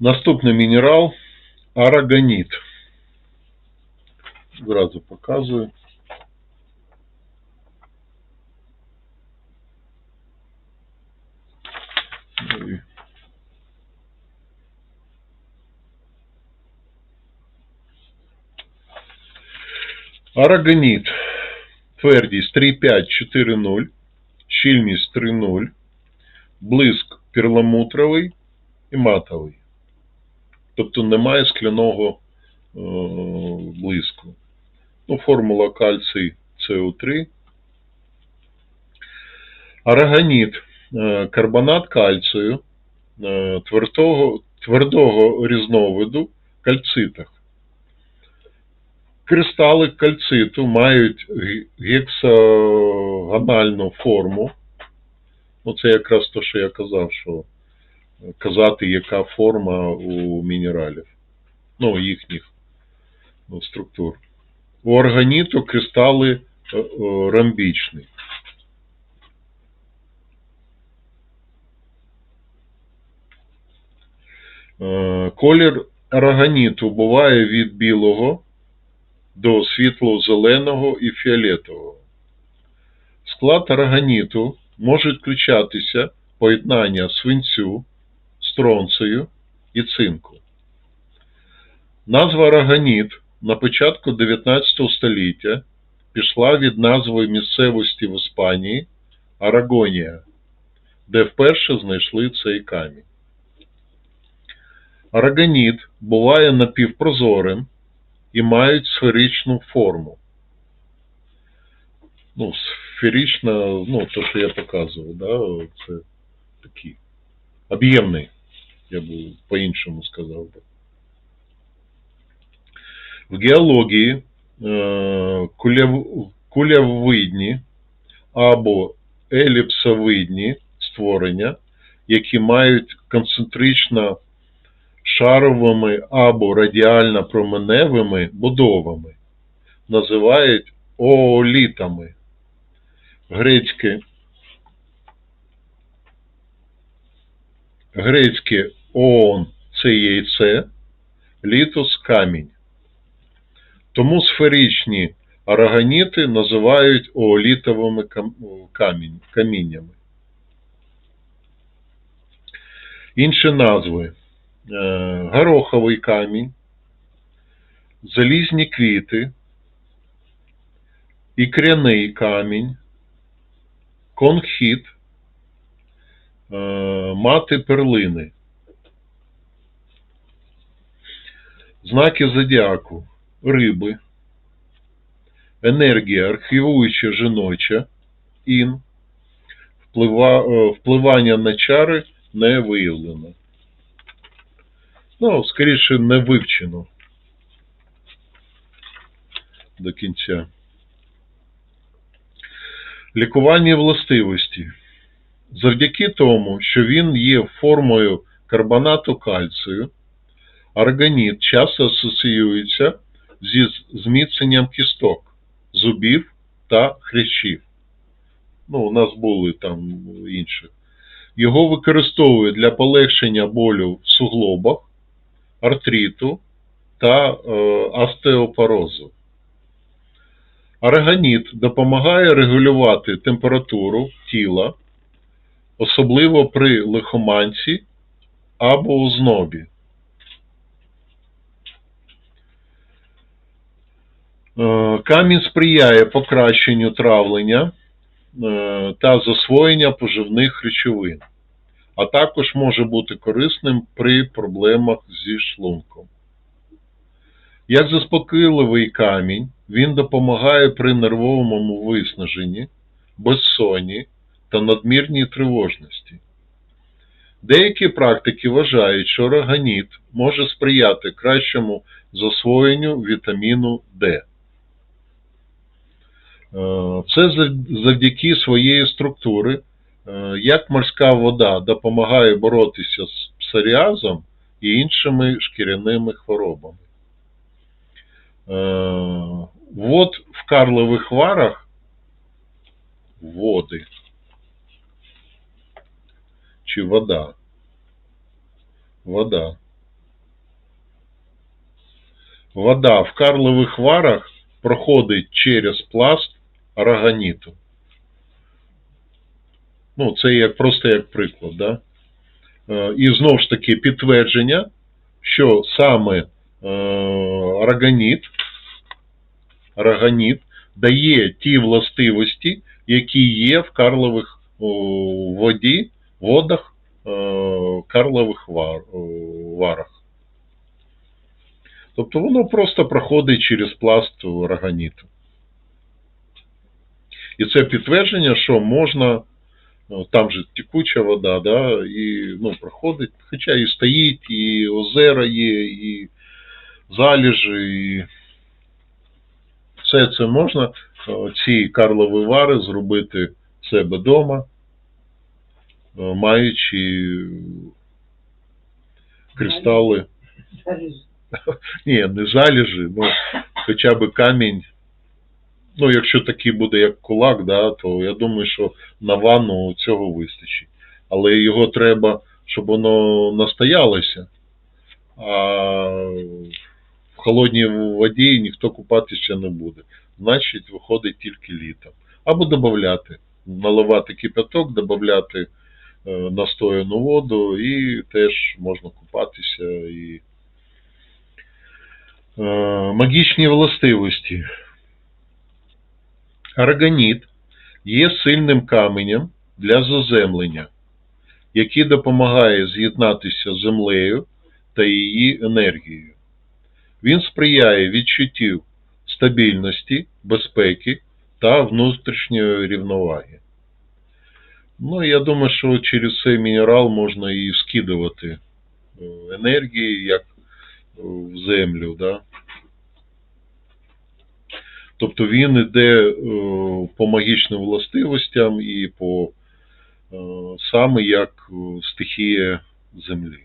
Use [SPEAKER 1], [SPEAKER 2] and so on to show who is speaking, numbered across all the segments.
[SPEAKER 1] Наступний мінерал арагоніт. Зразу показую. Ну і Арагоніт. Твердість 3,5-4,0. Щільність 3,0. Блиск перламутровий і матовий. Тобто немає скляного е, блиску. Ну, формула кальцій СО3. Арагоніт. е, Карбонат кальцію е, твердого, твердого різновиду кальцитах. Кристали кальциту мають ге- гексагональну форму. Ну, це якраз те, що я казав, що казати, яка форма у мінералів, ну, їхніх ну, структур. У органіту кристали е, е, ромбічні. Е, Колір арагоніту буває від білого до світло-зеленого і фіолетового. Склад арагоніту може включатися поєднання свинцю, стронцію і цинку. Назва арагоніт на початку 19 століття пішла від назви місцевості в Іспанії Арагонія, де вперше знайшли цей камінь. Арагоніт буває напівпрозорим і мають сферичну форму. Ну, сферична, ну, то, що я показував, да, це такий об'ємний, я б по-іншому сказав би. В геології е, кулявидні або еліпсовидні створення, які мають концентрично шаровими або радіально-променевими будовами, називають оолітами. Грецьке, грецьке оон це яйце, літос камінь. Тому сферичні арагоніти називають оолітовими каміннями. Інші назви е, гороховий камінь, залізні квіти, ікряний камінь, конхіт, е, мати перлини. Знаки зодіаку, риби, енергія архівуюча жіноча, ін, вплива, е, впливання на чари не виявлено. Ну, скоріше, не вивчено до кінця. Лікування властивості. Завдяки тому, що він є формою карбонату кальцію, аргоніт часто асоціюється зі зміцненням кісток, зубів та хрящів. Ну, у нас були там інші. Його використовують для полегшення болю в суглобах, артриту та е, остеопорозу. Арагоніт допомагає регулювати температуру тіла, особливо при лихоманці або ознобі. Е, Камінь сприяє покращенню травлення е, та засвоєння поживних речовин, а також може бути корисним при проблемах зі шлунком. Як заспокійливий камінь, він допомагає при нервовому виснаженні, безсонні та надмірній тривожності. Деякі практики вважають, що органіт може сприяти кращому засвоєнню вітаміну Д. Е, Це завдяки своєї структури, е, як морська вода допомагає боротися з псоріазом і іншими шкіряними хворобами. Е, Вод в карлових варах води чи вода. Вода. вода в карлових варах проходить через пласт араганіту. Ну, це як, просто як приклад, да? Е, І знову ж таки підтвердження, що саме е, араганіт, араганіт дає ті властивості, які є в карлових воді, водах е, карлових вар, варах. Тобто воно просто проходить через пласт араганіту. І це підтвердження, що можна, ну, там же текуча вода, да, і ну, проходить, хоча і стоїть, і озера є, і заліжі, і все це можна, ці карлові вари зробити себе вдома, маючи кристали. Ні, не заліжі, ну хоча б камінь. Ну, якщо такий буде, як кулак, да, то я думаю, що на ванну цього вистачить. Але його треба, щоб воно настоялося. А в холодній воді ніхто купатися не буде. Значить, виходить тільки літом. Або додати, наливати кипяток, додати е, настояну воду і теж можна купатися і Е, магічні властивості. Арганіт є сильним каменем для заземлення, який допомагає з'єднатися з землею та її енергією. Він сприяє відчуттю стабільності, безпеки та внутрішньої рівноваги. Ну, я думаю, що через цей мінерал можна і скидувати е, енергії, як в землю. Да? Тобто він йде е, по магічним властивостям і по е, саме як е, стихія землі.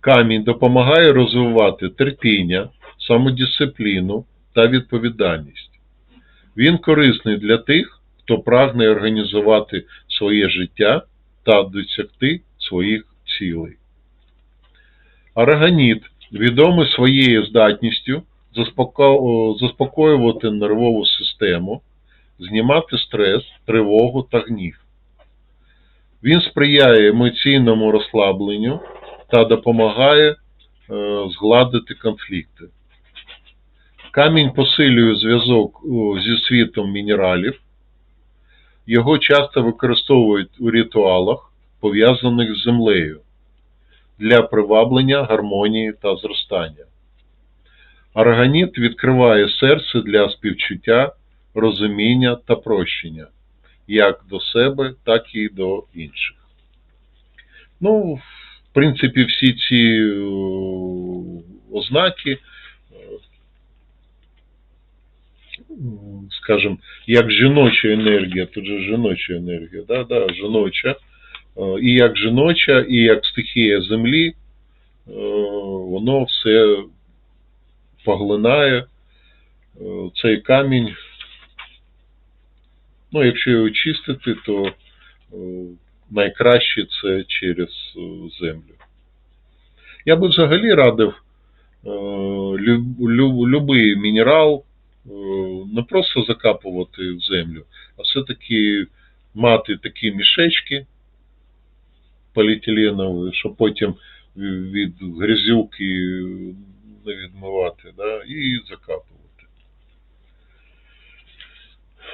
[SPEAKER 1] Камінь допомагає розвивати терпіння, самодисципліну та відповідальність. Він корисний для тих, хто прагне організувати своє життя та досягти своїх цілей. Араганіт відомий своєю здатністю заспокоювати нервову систему, знімати стрес, тривогу та гнів. Він сприяє емоційному розслабленню та допомагає е, згладити конфлікти. Камінь посилює зв'язок зі світом мінералів. Його часто використовують у ритуалах, пов'язаних з землею для приваблення гармонії та зростання. Арганіт відкриває серце для співчуття, розуміння та прощення, як до себе, так і до інших. Ну, в принципі, всі ці е, ознаки, е, скажімо, як жіноча енергія, тут же жіноча енергія, да, да, жіноча, Е, і як жіноча, і як стихія землі, воно все поглинає. Е, Цей камінь, ну, якщо його чистити, то е, найкраще це через е, землю. Я би взагалі радив любий мінерал не просто закапувати в землю, а все-таки мати такі мішечки поліетиленові, щоб потім від грязюки не відмивати, да, і закапувати.